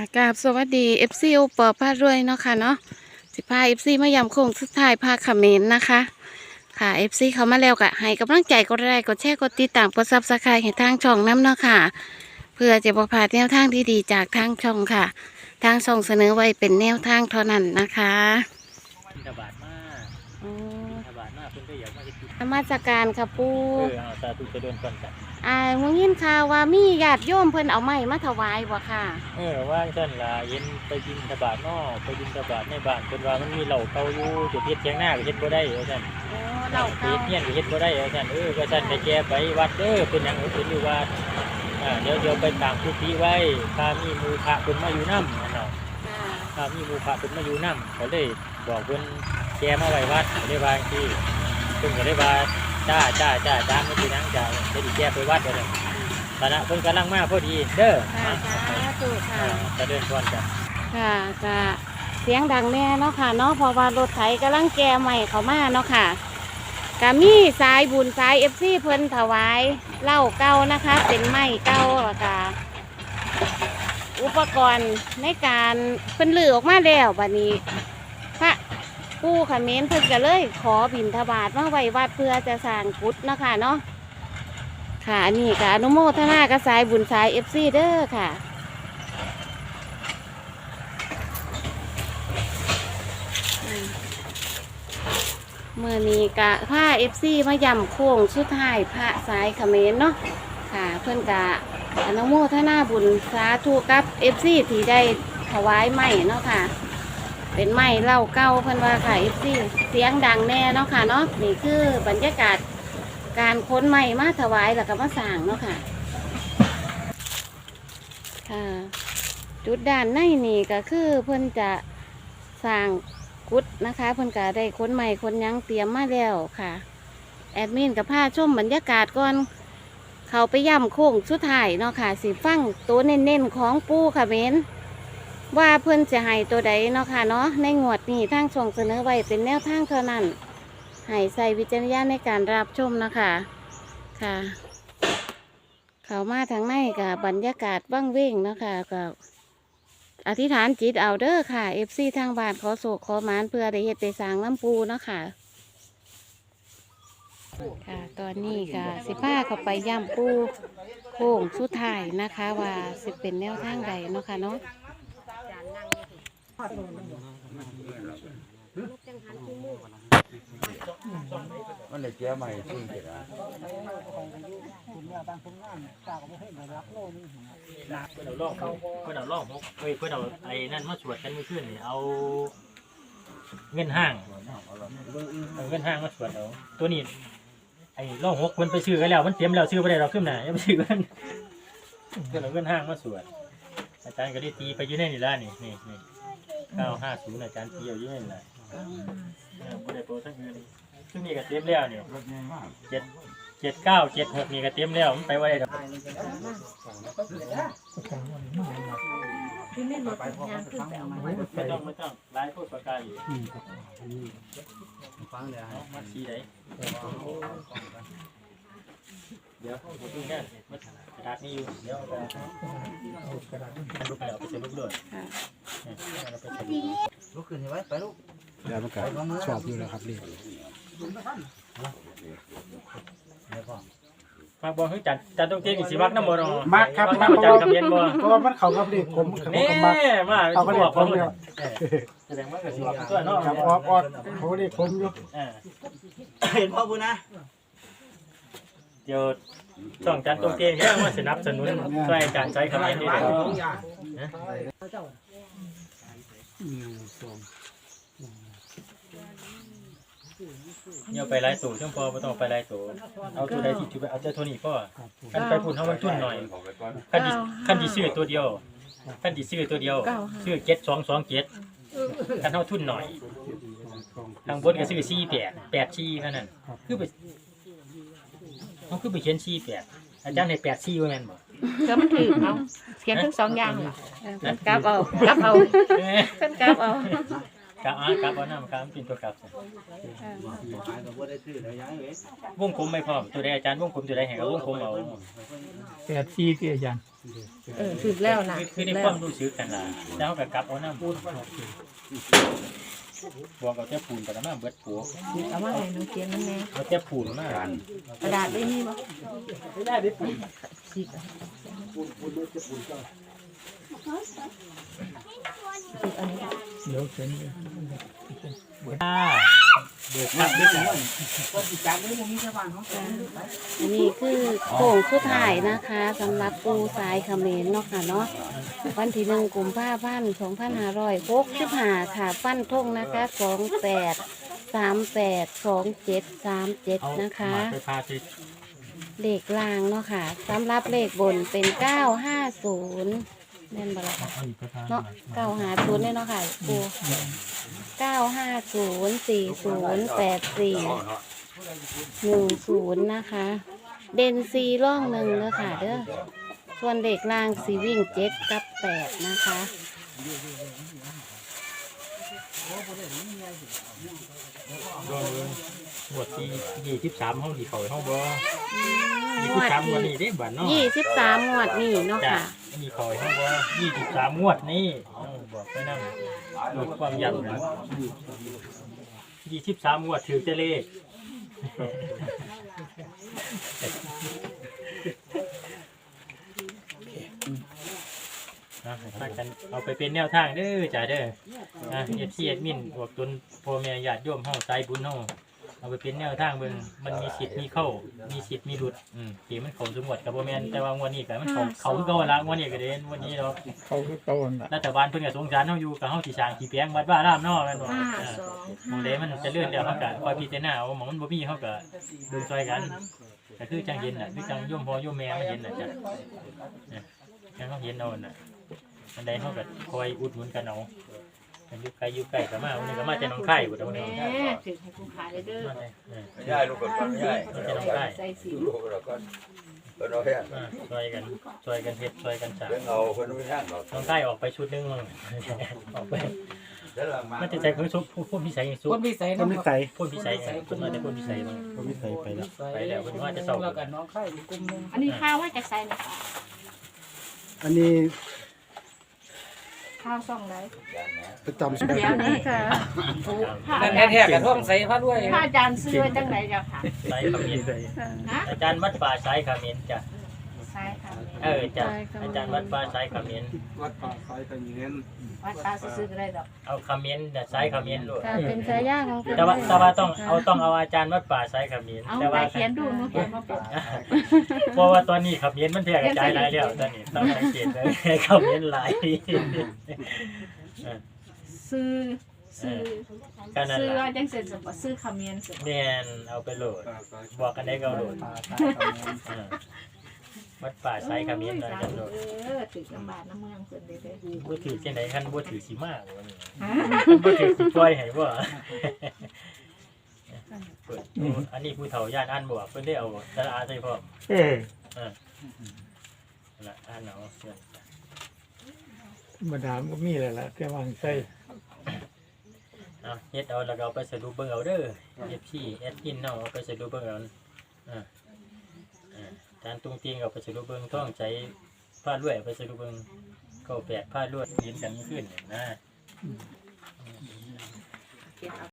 ค่ะกราบสวัสดี FC โอปอพารวยเนาะค่ะเนาะสิพา FC มายำโค้งสุดท้ายพาเขมรนะคะ ค่ะ FC เขามาแล้วก็ให้กำลังใจกดไลค์กดแชร์กดติดตามกดซับสไครต์ให้ทางช่องน้ำเนาะค่ะ เพื่อจะประพลาดแนวทางที่ดีจากทางช่องค่ะ ทางช่องเสนอไว้เป็นแนวทางเท่านั้นนะคะ บินทบาทมากอื เพิ่นก็อยากมาเฮ็ดบุญนมาสการค่ะปูเออเอาสาธุจะเดินก่อนกันอ่ามึงยินข่าวว่ามีญาติโยมเพิ่นเอาไม้มาถวายบ่ค่ะ เออว่าท่านล่ะเย็นไปบินทบาทนอกไปบินทบาทในบ้านเพิ่นว่ามันมีเหล่าเก่าอยู่จะเฮ็ดเถียงหน้าก็เฮ็ดบ่ได้ว่าซั่นโอ้เราเฮ็เก่าดเฮียนก็เฮ็ดบ่ได้ว่าซั่นเออว่าซั่นไปแก้ไปวัดเด้อเป็นหยังเออเพิ่นอยู่วัดอ่าเดี๋ยวเดี๋ยวไปตามกุฏิไว้ถ้ามีหมู่พระเพิ่นมาอยู่นำนั่นเนาะ ค่ะถ้ามีหมู่พระเพิ่นมาอยู่นำก็เลยบอกเพิ่นแกมาไว้วัดก็เลยว่าจังซี่ เพิ่นก็เลยว่าจ้าจ้าจ้าจ้าไม่สิหยังจ้าเดี๋ยวสิแก้ไปวัดว่าซั่นตอนนั้นเพิ่นกำลังมาพอดีเด้อค่ะสาธุค่ะอ่าจะเดินชวนกันค่ะจะเสียงดังแน่เนาะค่ะเนาะเพราะว่ารถไถกำลังแก่ใหม่เขามาเนาะค่ะก็มีสายบุญสายเอฟซีเพิ่นถวายเหล้าเก่านะคะ เป็นไม้เก่าแล้วก็อุปกรณ์ในการเพิ่นลือออกมาแล้วบัดนี้พระ ผู้ขเขมนเพิ่นก็เลย ขอบิณฑบาตมาไว้วัดเพื่อจะสร้างกุฏเนะคะเนาะค่ะนนี้ก็อนุโมทนากระสายบุญสายเอฟซีเด้อค่ะเมื่อนี้กะผ้าเอฟซีมายำโค้งสุดท้ายพระสายเขมรเนาะค่ะ เพื่อนกะอนุโมทนาบุญสาธุกับเอฟซีที่ได้ถวายไม้เนาะค่ะ เป็นไม้เล่าเก้าเพื่อนว่าค่ะเอฟซีเสียงดังแน่เนาะค่ะเนาะนี่คือบรรยากาศการค้นไม้มาถวายแล้วก็มาสร้างเนาะค่ะค่ะจุดด้านในนี่ก็คือเพื่อนจะสร้างกุดนะคะ เพิ่นก็ได้ค้นใหม่ค้นยังเตรียมมาแล้วค่ะ แอดมินกับผ้าชมบรรยากาศก่อนเขาไปย่ำโค้งสุดท้ายเนาะค่ะสิฟังตัวเน้นๆของปูค่ะเบน ว่าเพิ่นจะให้ตัวใดเนาะค่ะเนาะในงวดนี้ทางช่องเสนอไว้เป็นแนวทางเท่านั้นให้ใส่วิจารณญาณในการรับชมนะคะค่ะ เขามาทางในกับบรรยากาศว่างเว้งเนาะค่ะกับอธิษฐานจิตเอาเด้อค่ะเอฟซีทางบ้านขอโศกขอมานเพื่อได้เฮ็ดได้สร้างน้ำปูเนาะค่ะค่ะ ตอนนี้ค่ะสิผ้าเขาไปย่ำปูโค้งสุดท้ายนะคะ ว่าสิเป็นแนวทางใดเนาะค่ะเนาะ มันเลยเจ้าใหม่ซึ่งเจ็ดอะเพิ่นเอาล่องเขาเพิ่นเอาลองพกเฮ้ยเพิ่นเอาไอ้นั่นมาสวดกันเมื่อคืนนี่เอา เงินห้างเอาเงินห้างมาสวดเอาตัวนี้ไอ้ล่องหกมันไปซื้อกันแล้วมันเตรียมแล้วซื้อบ่ได้เราขึ้นน่ะยังไปซื้อกันเพิ่นเอาเงินห้างมาสวด จารย์ก็ได้ตีไปอยู่ในนี่ละนี่นี่นี่950อาจารย์ตีเอาอยู่ในนี่ล่ะเออบ่ได้โปรทั้งเงินซึ่งนี่ก็เตรียมแล้วเนี่รถใหญ่มากเจ็ดเจ็ดเก้าเจ็ดหกนี่ก็เตรียมแล้วมันไปไว้ดอกไม่ต้องไม่ต้องไลายพูดประกาอยู่ฟังเลยเอามาสีไหน เดี๋ยวผมดูแค่มันกระดาษนี่อยู่ เดี๋ยวเอาไปเอาลูกไปเอาไปเซ็นลูกด้วยค่ะเนี่ยเอาไปเซ็นลุกขึ้นไว้ไปลูกแล้วมันก็ชอบอยู่แล้วครับเรียกฝาบอกให้จัดจัดตรงเที่ยงสิวักน้ำบ่เนาะมักครับมักกน้ำจัดกับเย็นบ่เพราะว่ามันเขากับเรียกผมเนี่ก็มักมาเอาไปสิเรียบอกผมเลเนี่ยแสดงว่าก็สิบอกตัวเนาะครับออกออกเขาเรียกผมอยู่เห็นพ่อบุญนะ เดี๋ยวช่องจันตรงเกงเนี่ยมาสนับสนุนช่วยการใช้คำนี้ด้วยนะหนึ่งสองเนี่ยไปไล่ตู่ช่วงพอไม่ต้องไปไล่ตู่เอาตัวใดที่จุดเอาเจ้าตัวนี้พ่อครับผมคันไปพุ่นเฮามันทุนหน่อยคันที่คันที่ซื้อตัวเดียวคันที่ซื้อตัวเดียวซื้อเจ็ดสองสองเจ็ดคันเฮาทุนหน่อยสองทางบนก็ซื้อสี่แปดแปดสี่เท่านั้นคือไป เขาคือไปเขียนสี่แปดอาจารย์ให้แปดสี่ว่าแม่นบ่ก็มันถือเอาเขียนทั้งสองอย่างล่ะเพิ่นกลับเอารับเอาเอ้ยเพิ่นกลับเอากลับอ่ากลับเอาน้ำกลับเป็นตัวกลับขายก็บ่ได้ซื้อแล้วย้ายเว้ยวงกลมไม่พร้อมตัวใดอาจารย์วงกลมตัวใดให้กับวงกลมเอาแปดสี่ที่อาจารย์เออถึกแล้วนะคือในความรู้สึกกันล่ะแล้วก็กลับเอาน้ำปูน บอกเอาแต่ปูนไปแล้วมาเบิดปูเอามาให้น้องเขียนนั่นแน่เอาแต่ปูนมากระดาษได้นี่บ่ไม่ได้ได้ปูนสิสิอันนี้ เดี๋ยวเขียนอ่าเบิกครับด้วยกันอันนี้คือโค้งสุดท้ายนะคะสำหรับปูสายเขมรเนาะค่ะเนาะวันที่หนึ่งกุมภาพันธ์สองพันห้าร้อยหกสิบห้าค่ะฟันทงนะคะสองแปดสามแปดสองเจ็ดสามเจ็ดนะคะ ไปพาไปเลขล่างเนาะค่ะสำหรับเลขบนเป็นเก้าห้าศูนย์ แม่นบ่ละค่ะ เอาอีกไปพาเนาะเก้าหาศูนย์เนี่ยเนาะค่ะปูเก้าห้าศูนย์สี่ศูนย์แปดสี่หนึ่งศูนย์นะคะ เด่นซีร่องหนึ่งเด้อค่ะเด้อส่วนเด็กล่างสีวิ่งเจ็ดกับแปดนะคะ รอเลยหมวดที่ยี่สิบสามห้องดีเขาห้องบ่ยี่สิบสามวันนี้ได้บัตรเนาะยี่สิบสามงวดนี่เนาะจ้ะค่ะมีคอยห้องบ่ยี่สิบสามงวดนี่เอาบอกไปนั่งลดความยันนะยี่สิบสามงวดถือจะเลขอะให้พากันเอาไปเป็นแนวทางเด้อจ้าเด้อ อะเอฟซีเอดมินพวกตุนพ่อแม่ญาติโยมเฮาใจบุญเฮาเอาไปเป็นแนวทางเบิ่งมันมีสิทธิ์มีเข้า มีสิทธิ์มีหลุดอืมที่มันเข้าสงวดกับบ่แม่นแต่ว่างวดนี้ก็มันเข้าเขาคือเก่าละงวดนี้ก็เด่นงวันนี้เราเขาก็เก่าอันละรัฐบาลเพิ่นก็สงสารเฮาอยู่กับเฮาสิสร้างที่แปลงวัดบ้านรามเนาะแม่นบ่ห้าอ่า สองหมองใดมันเจะเลื่อนแล้วเฮาก็คอยพิจารณาเอาหมองมันบ่มีเฮาก็เบิ่งช่วยกันก็คือจังเห็นน่ะคือจังโยมพ่อโยมแม่มาเห็นน่ะจ้ะเนี่ยจังเฮาเห็นเอาน่ะอันใดเฮาก็คอยอุดหนุนกันเอา อันอยู่ไกลอยู่ใกล้ก็มาวันนี้ก็มาจากหนองคายบ่ดอกนี้แม่ถึงให้คุณขายได้เด้อมาเลยเออไม่ได้ลูกก่อนไม่ได้มาจากหนองคายใส่สีลูกก่อนก่อนเพิ่นเอาแค่มาช่วยกันช่วยกันเฮ็ดช่วยกันสร้างเพิ่นเอาเพิ่นไม่แห้งหรอกหนองคายออกไปชุดหนึงมั้งออกไปเดี๋ยวหลังมามันจะใจคือสุผู้ผู้พิสัยสุคนพิสัยเขานะไม่ครับใส่ผู้พิสัยคนมาแต่ผู้พิสัยมั้งเขาไม่ใส่ไปแล้ว ไปแล้วคนว่าจะเศร้า แล้วกันน้องไข่อีกกลุ่มหนึงอันนี้ข้าวว่าจะใส่ไหมคะอันนี้ ข้าวซ่องไหนประจำเดี๋ยวนี้ค่ะพระนั่อานจารย์แท้ๆกับท่องใส่พระด้วยพระอาจารย์ซื้อไว้จังไหนเจ้าค่ะสายขมิ้นฮะอาจารย์วัดป่าสายขมิ้นจ้ะ ใช่ค่ะเออจ้ะอาจารย์วัดป่าสายขมิ้นวัดป่าสายตะเย็นวัดตาซื้อๆก็ได้ดอกเอาขมิ้นน่ะสายขมิ้นลูกค่ะเป็นสายย่างของคุณแต่ว่าแต่ว่าต้องเอาต้องเอาอาจารย์วัดป่าสายขมิ้นเอาแต่ไปว่าเขียนดูหนูเขียนมาเป็นเพราะว่าตอนนี้ขมิ้นมันแพร่กระจายหลายแล้วตอนนี้ต้องสังเกตเลยขมิ้นหลายซื้อซื้อก็นั่นซื้อล่ะว่าจังเสร็จสมบัติซื้อคำเมียนสมบัติแม่นเอาไปโหลดบอกกันได้ก็เอาโหลดเออ วัดป่าสายขมิ้นหน่อยจังโหลดเออถึงลำบากน้ำเมืองเพิ่นได้เลยบ่ถือจังไดคันบ่ถือสิมากวันนี้ฮะบ่ถือสิปล่อยให้บ่เปิดโอ้อันนี้ผู้เฒ่าย่านอ่านบ่เพิ่นได้เอาสระอาใส่พร้อมเออนั่นล่ะอ่านเอาเพิ่นธรรมดามันก็มีแหละล่ะแต่วางใส่เอาเฮ็ดเอาแล้วก็เอาไปสรุปเบิ่งเอาเด้อ FC แอดมินเนาะเอาไปสรุปเบิ่งเอาอ่าอ่า จานตุงตีงกับไปสรุปเบิ่งท่องใจผ้าลวยเอาไปสรุปเบิ่งก็แปดผ้าลวยเรียนกันขึ้นนะ